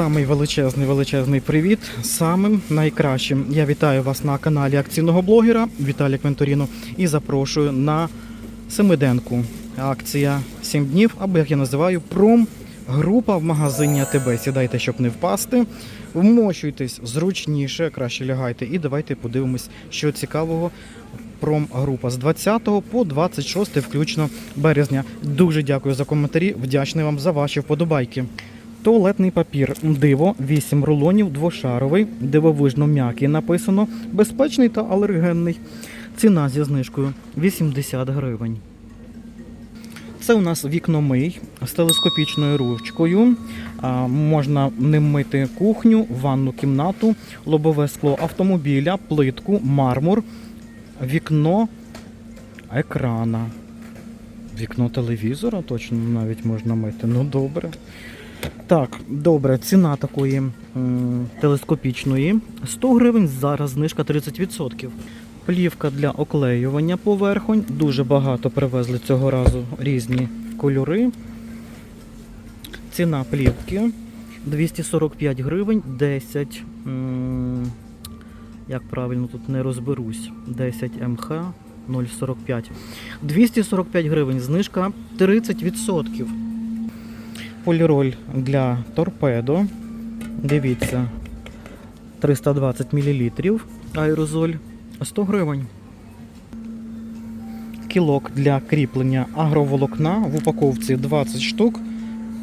Самий величезний величезний привіт. Самим найкращим. Я вітаю вас на каналі акційного блогера Віталій Квенторіно і запрошую на семиденку. Акція 7 днів, або як я називаю, пром. Група в магазині АТБ. Сідайте, щоб не впасти. Вмощуйтесь зручніше, краще лягайте. І давайте подивимось, що цікавого. Промгрупа з 20 по 26 включно березня. Дуже дякую за коментарі. Вдячний вам за ваші вподобайки. Туалетний папір диво 8 рулонів, двошаровий, дивовижно м'який написано, безпечний та алергенний. Ціна зі знижкою 80 гривень. Це у нас вікномий з телескопічною ручкою. Можна ним мити кухню, ванну кімнату, лобове скло автомобіля, плитку, мармур, вікно екрана. Вікно телевізора точно навіть можна мити. Ну добре. Так, добре, ціна такої телескопічної 100 гривень, зараз знижка 30%. Плівка для оклеювання поверхонь. Дуже багато привезли цього разу різні кольори. Ціна плівки 245 гривень, 10. м, Як правильно тут не розберусь. 10 МХ 0,45. 245 гривень, знижка 30%. Поліроль для торпедо. Дивіться, 320 мл аерозоль 100 гривень. Кілок для кріплення агроволокна в упаковці 20 штук.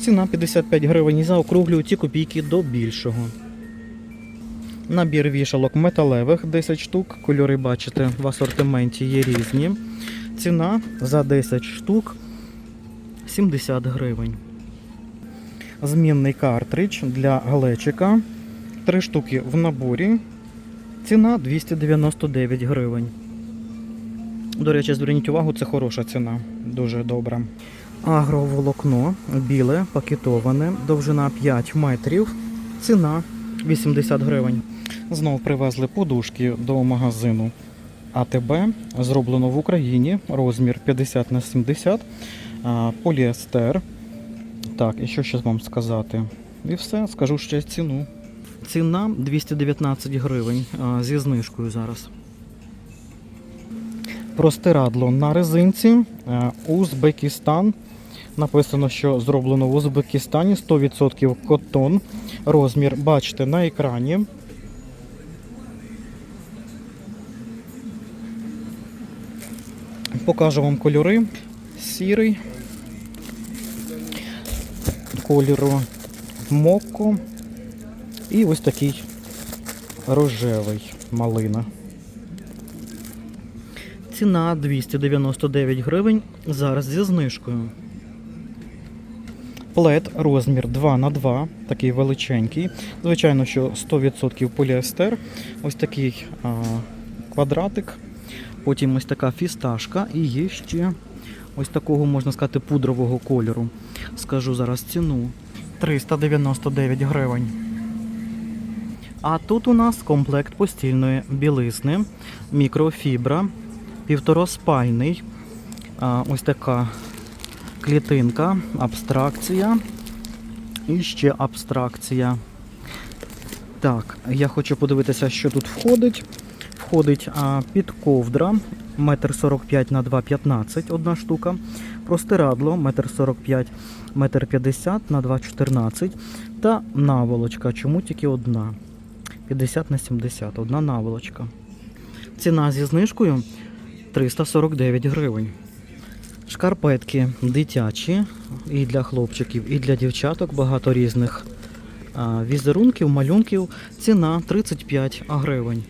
Ціна 55 гривень і заокруглюю ці копійки до більшого. Набір вішалок металевих 10 штук. Кольори, бачите, в асортименті є різні. Ціна за 10 штук 70 гривень. Змінний картридж для глечика. Три штуки в наборі. Ціна 299 гривень. До речі, зверніть увагу, це хороша ціна. Дуже добра. Агроволокно біле, пакетоване, довжина 5 метрів. Ціна 80 гривень. Знов привезли подушки до магазину АТБ. Зроблено в Україні. Розмір 50 на 70. Поліестер. Так, і що ще вам сказати? І все, скажу ще ціну. Ціна 219 гривень а, зі знижкою зараз. Простирадло на резинці. а, Узбекистан. Написано, що зроблено в Узбекистані 100% котон. Розмір бачите на екрані. Покажу вам кольори. Сірий. Кольору мокко. І ось такий рожевий малина. Ціна 299 гривень. Зараз зі знижкою. Плед розмір 2 на 2 такий величенький. Звичайно, що 100% поліестер. Ось такий а, квадратик. Потім ось така фісташка і є ще ось такого, можна сказати, пудрового кольору. Скажу зараз ціну. 399 гривень. А тут у нас комплект постільної білизни, мікрофібра, півтороспальний. Ось така клітинка, абстракція і ще абстракція. Так, я хочу подивитися, що тут входить. Входить а, підковдра 1,45 на 2,15 одна штука. Простирадло 1,45 1,50 на 2,14 та наволочка. Чому тільки одна? 50 на 70, одна наволочка. Ціна зі знижкою 349 гривень. Шкарпетки дитячі і для хлопчиків, і для дівчаток багато різних візерунків, малюнків. Ціна 35 гривень.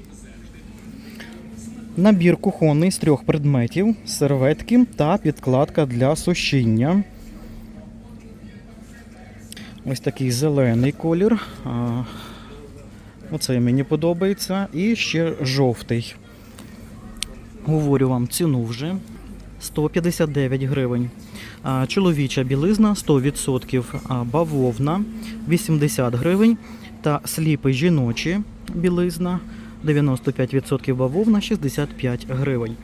Набір кухонний з трьох предметів, серветки та підкладка для сушіння. Ось такий зелений колір. А, Оцей мені подобається. І ще жовтий. Говорю вам ціну вже. 159 гривень. Чоловіча білизна 100%, а, бавовна 80 гривень. Та сліпи жіночі білизна 95% бавовна 65 гривень.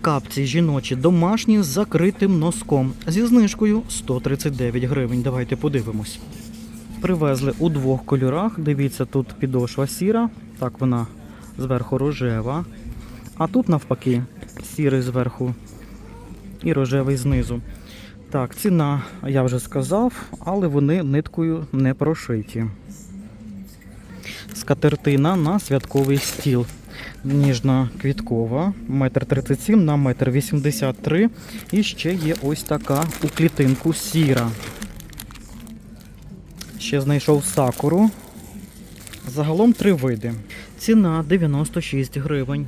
Капці жіночі домашні з закритим носком зі знижкою 139 гривень. Давайте подивимось. Привезли у двох кольорах. Дивіться, тут підошва сіра, так вона зверху рожева. А тут навпаки сірий зверху і рожевий знизу. Так, ціна, я вже сказав, але вони ниткою не прошиті. Скатертина на святковий стіл. Ніжно-квіткова, метр 37 на метр 83. І ще є ось така у клітинку сіра. Ще знайшов сакуру. Загалом три види. Ціна 96 гривень.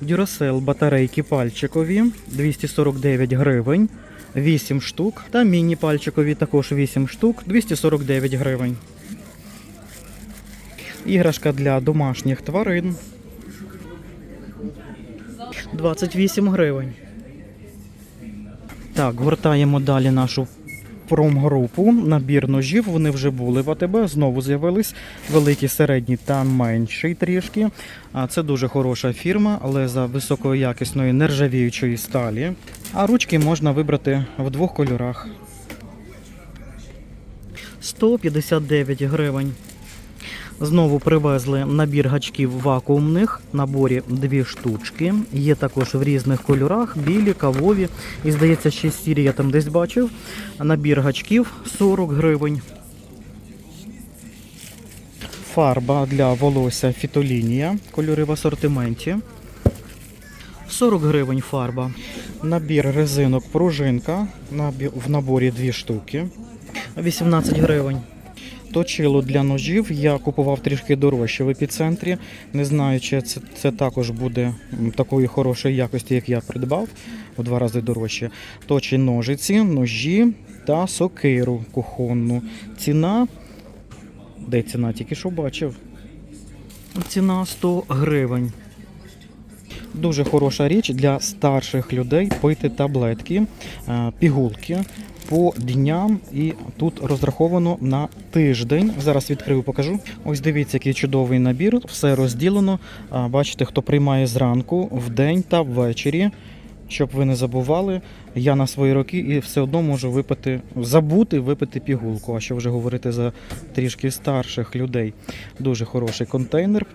Дюрасел батарейки пальчикові 249 гривень. 8 штук. Та міні-пальчикові також 8 штук 249 гривень. Іграшка для домашніх тварин 28 гривень. Так, гортаємо далі нашу промгрупу. Набір ножів. Вони вже були в АТБ, знову з'явились великі, середні та менші трішки. А це дуже хороша фірма, але за високої якісної нержавіючої сталі. А ручки можна вибрати в двох кольорах. 159 гривень. Знову привезли набір гачків вакуумних, наборі дві штучки. Є також в різних кольорах, білі, кавові. І здається, ще сірі я там десь бачив. Набір гачків 40 гривень. Фарба для волосся фітолінія. Кольори в асортименті. 40 гривень фарба. Набір резинок пружинка. В наборі дві штуки. 18 гривень. Точило для ножів я купував трішки дорожче в епіцентрі. Не знаю, чи це, це також буде такої хорошої якості, як я придбав, у два рази дорожче. Точі ножиці, ножі та сокиру кухонну. Ціна. Де ціна? Тільки що бачив. Ціна 100 гривень. Дуже хороша річ для старших людей пити таблетки, е, пігулки по дням, і тут розраховано на тиждень. Зараз відкрию, покажу. Ось дивіться, який чудовий набір. Все розділено. Бачите, хто приймає зранку, вдень та ввечері. Щоб ви не забували, я на свої роки і все одно можу випити, забути випити пігулку. А що вже говорити за трішки старших людей. Дуже хороший контейнер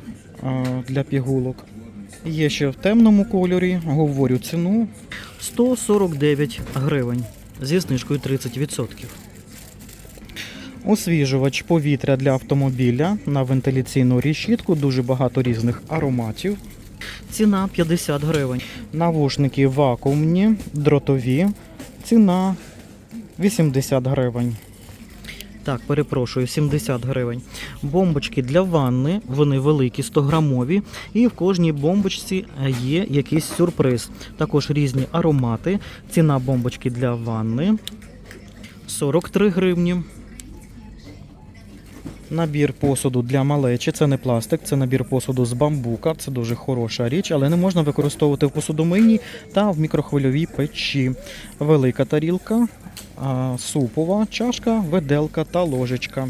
для пігулок. Є ще в темному кольорі, говорю ціну 149 гривень зі знижкою 30%. Освіжувач повітря для автомобіля на вентиляційну решітку, дуже багато різних ароматів. Ціна 50 гривень. Навушники вакуумні, дротові. Ціна 80 гривень. Так, перепрошую, 70 гривень. Бомбочки для ванни, вони великі, 100-грамові, і в кожній бомбочці є якийсь сюрприз. Також різні аромати. Ціна бомбочки для ванни 43 гривні. Набір посуду для малечі це не пластик, це набір посуду з бамбука. Це дуже хороша річ, але не можна використовувати в посудомийній та в мікрохвильовій печі. Велика тарілка, супова чашка, виделка та ложечка.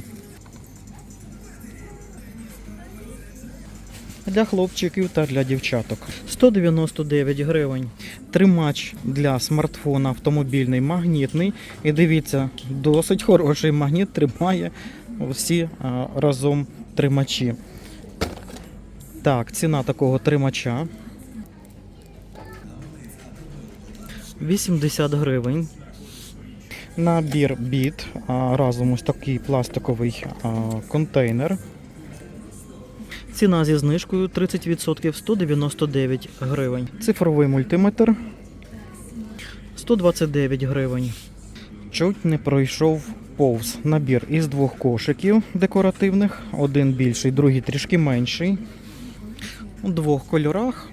Для хлопчиків та для дівчаток. 199 гривень. Тримач для смартфона автомобільний магнітний. І дивіться, досить хороший магніт тримає всі разом тримачі. Так, ціна такого тримача 80 гривень. Набір біт, разом ось такий пластиковий контейнер. Ціна зі знижкою 30% 199 гривень. Цифровий мультиметр 129 гривень. Чуть не пройшов повз набір із двох кошиків декоративних. Один більший, другий трішки менший. У двох кольорах.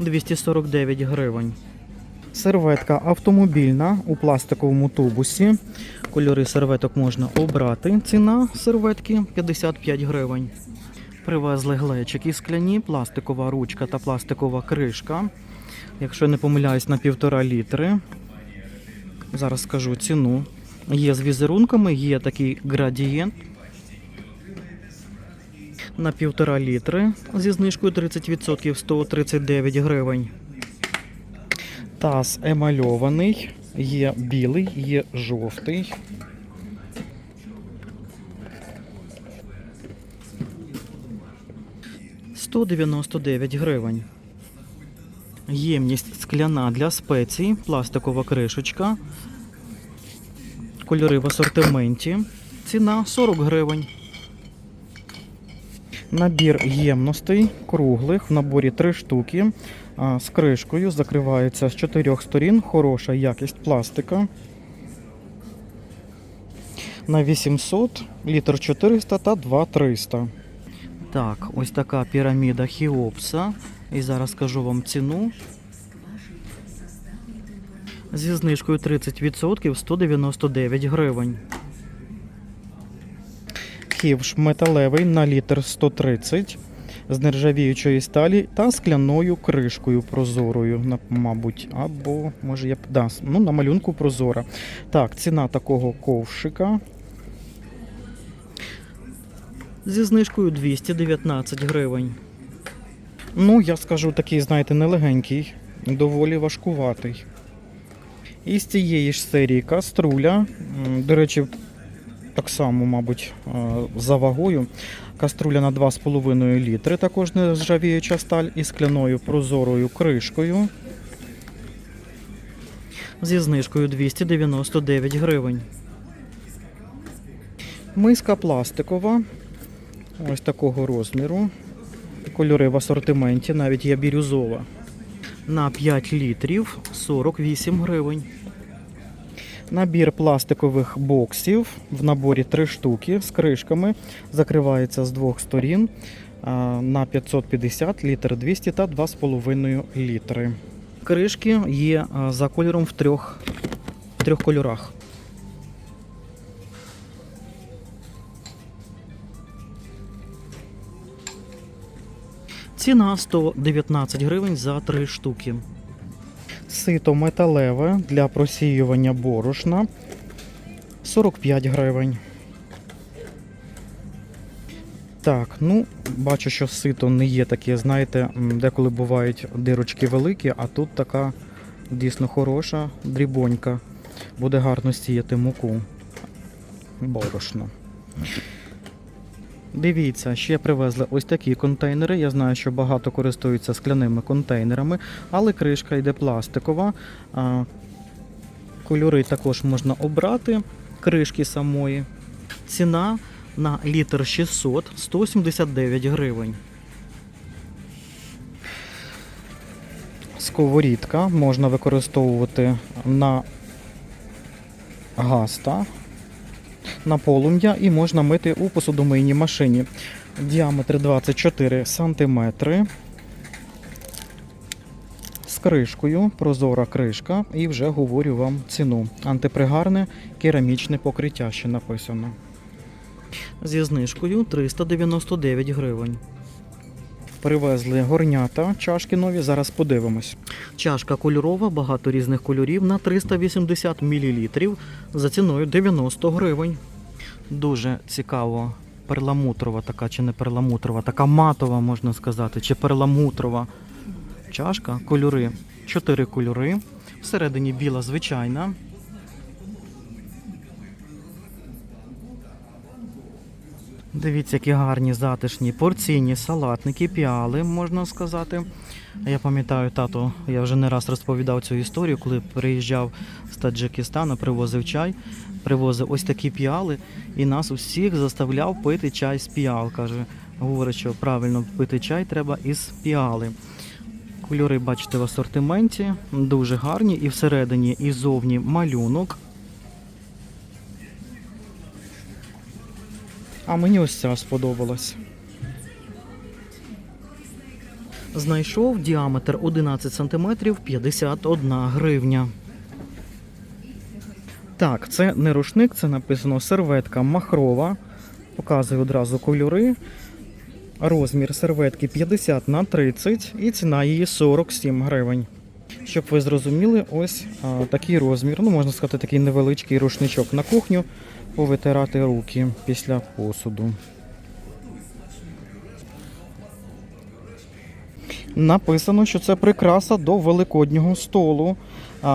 «249 гривень. Серветка автомобільна у пластиковому тубусі. Кольори серветок можна обрати. Ціна серветки 55 гривень. Привезли глечики скляні, пластикова ручка та пластикова кришка. Якщо не помиляюсь, на півтора літри. Зараз скажу ціну. Є з візерунками, є такий градієнт. На півтора літри зі знижкою 30% 139 гривень. Таз емальований, є білий, є жовтий. Сто дев'яносто дев'ять гривень. Ємність скляна для спецій, пластикова кришечка. Кольори в асортименті. Ціна 40 гривень. Набір ємностей круглих, в наборі 3 штуки. З кришкою закривається з чотирьох сторін. Хороша якість пластика. На 800, літр 400 та 2 300. Так, ось така піраміда Хіопса. І зараз скажу вам ціну. Зі знижкою 30% 199 гривень. Хівш металевий на літр 130 з нержавіючої сталі та скляною кришкою прозорою, мабуть, або може я да, ну, на малюнку прозора. Так, ціна такого ковшика зі знижкою 219 гривень. Ну, я скажу такий, знаєте, нелегенький, доволі важкуватий. І з цієї ж серії каструля, до речі, так само, мабуть, за вагою. Каструля на 2,5 літри, також нержавіюча сталь із скляною прозорою кришкою. Зі знижкою 299 гривень. Миска пластикова. Ось такого розміру. Кольори в асортименті, навіть є бірюзова. На 5 літрів 48 гривень. Набір пластикових боксів в наборі 3 штуки з кришками. Закривається з двох сторін на 550 літр 200 та 2,5 літри. Кришки є за кольором в трьох, в трьох кольорах. Ціна 119 гривень за 3 штуки. Сито металеве для просіювання борошна 45 гривень. Так, ну, бачу, що сито не є таке, знаєте, деколи бувають дирочки великі, а тут така дійсно хороша дрібонька. Буде гарно сіяти муку. Борошно. Дивіться, ще привезли ось такі контейнери. Я знаю, що багато користуються скляними контейнерами, але кришка йде пластикова. Кольори також можна обрати, кришки самої. Ціна на літр 600 179 гривень. Сковорідка можна використовувати на газ та на полум'я і можна мити у посудомийній машині. Діаметр 24 см. З кришкою, прозора кришка, і вже говорю вам ціну. Антипригарне керамічне покриття ще написано. Зі знижкою 399 гривень. Привезли горнята, чашки нові, зараз подивимось. Чашка кольорова, багато різних кольорів на 380 мл за ціною 90 гривень. Дуже цікаво. Перламутрова така чи не перламутрова, така матова, можна сказати, чи перламутрова чашка. Кольори. Чотири кольори. Всередині біла звичайна. Дивіться, які гарні затишні порційні салатники, піали, можна сказати. Я пам'ятаю, тато, я вже не раз розповідав цю історію, коли приїжджав з Таджикистану, привозив чай, привозив ось такі піали, і нас усіх заставляв пити чай з піал. Каже, говорить, що правильно пити чай треба із піали. Кольори бачите в асортименті, дуже гарні, і всередині, і зовні малюнок. А мені ось ця сподобалась. Знайшов діаметр 11 см 51 гривня. Так, це не рушник, це написано серветка махрова. Показую одразу кольори. Розмір серветки 50 на 30 і ціна її 47 гривень. Щоб ви зрозуміли, ось а, такий розмір, ну можна сказати, такий невеличкий рушничок на кухню, повитирати руки після посуду. Написано, що це прикраса до великоднього столу.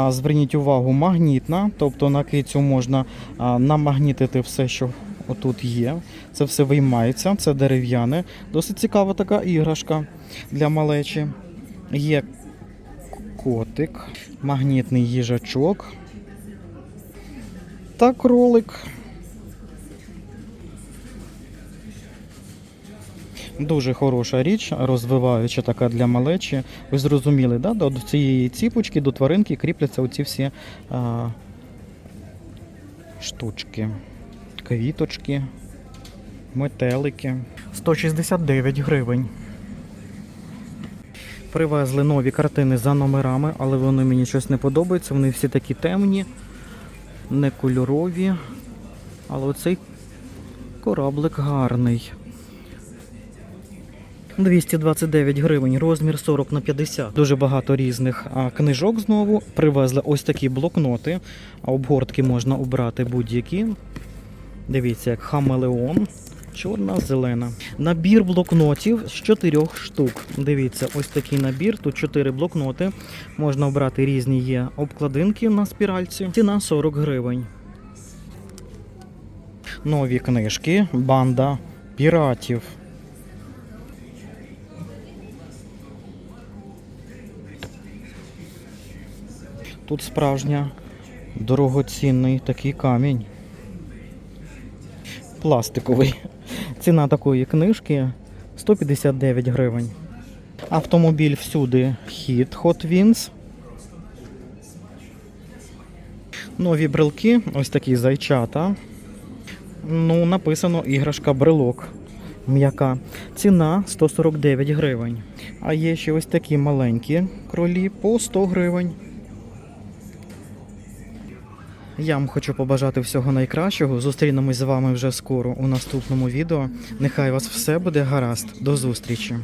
Зверніть увагу, магнітна, тобто на кицю можна намагнітити все, що отут є. Це все виймається, це дерев'яне. Досить цікава така іграшка для малечі. Є котик, магнітний їжачок та кролик. Дуже хороша річ, розвиваюча така для малечі. Ви зрозуміли, да? до цієї ціпочки, до тваринки кріпляться оці всі а, штучки, квіточки, метелики. 169 гривень. Привезли нові картини за номерами, але вони мені щось не подобаються. Вони всі такі темні, не кольорові. Але оцей кораблик гарний. 229 гривень, розмір 40 на 50. Дуже багато різних книжок знову. Привезли ось такі блокноти. А обгортки можна обрати будь-які. Дивіться, як хамелеон. Чорна, зелена. Набір блокнотів з чотирьох штук. Дивіться, ось такий набір. Тут чотири блокноти. Можна обрати різні є обкладинки на спіральці. Ціна 40 гривень. Нові книжки. Банда піратів. Тут справжня дорогоцінний такий камінь. Пластиковий. Ціна такої книжки 159 гривень. Автомобіль всюди хід Hot Wheels. Нові брелки, ось такі зайчата. Ну, написано іграшка брелок. М'яка. Ціна 149 гривень. А є ще ось такі маленькі кролі по 100 гривень. Я вам хочу побажати всього найкращого. Зустрінемось з вами вже скоро у наступному відео. Нехай вас все буде гаразд. До зустрічі!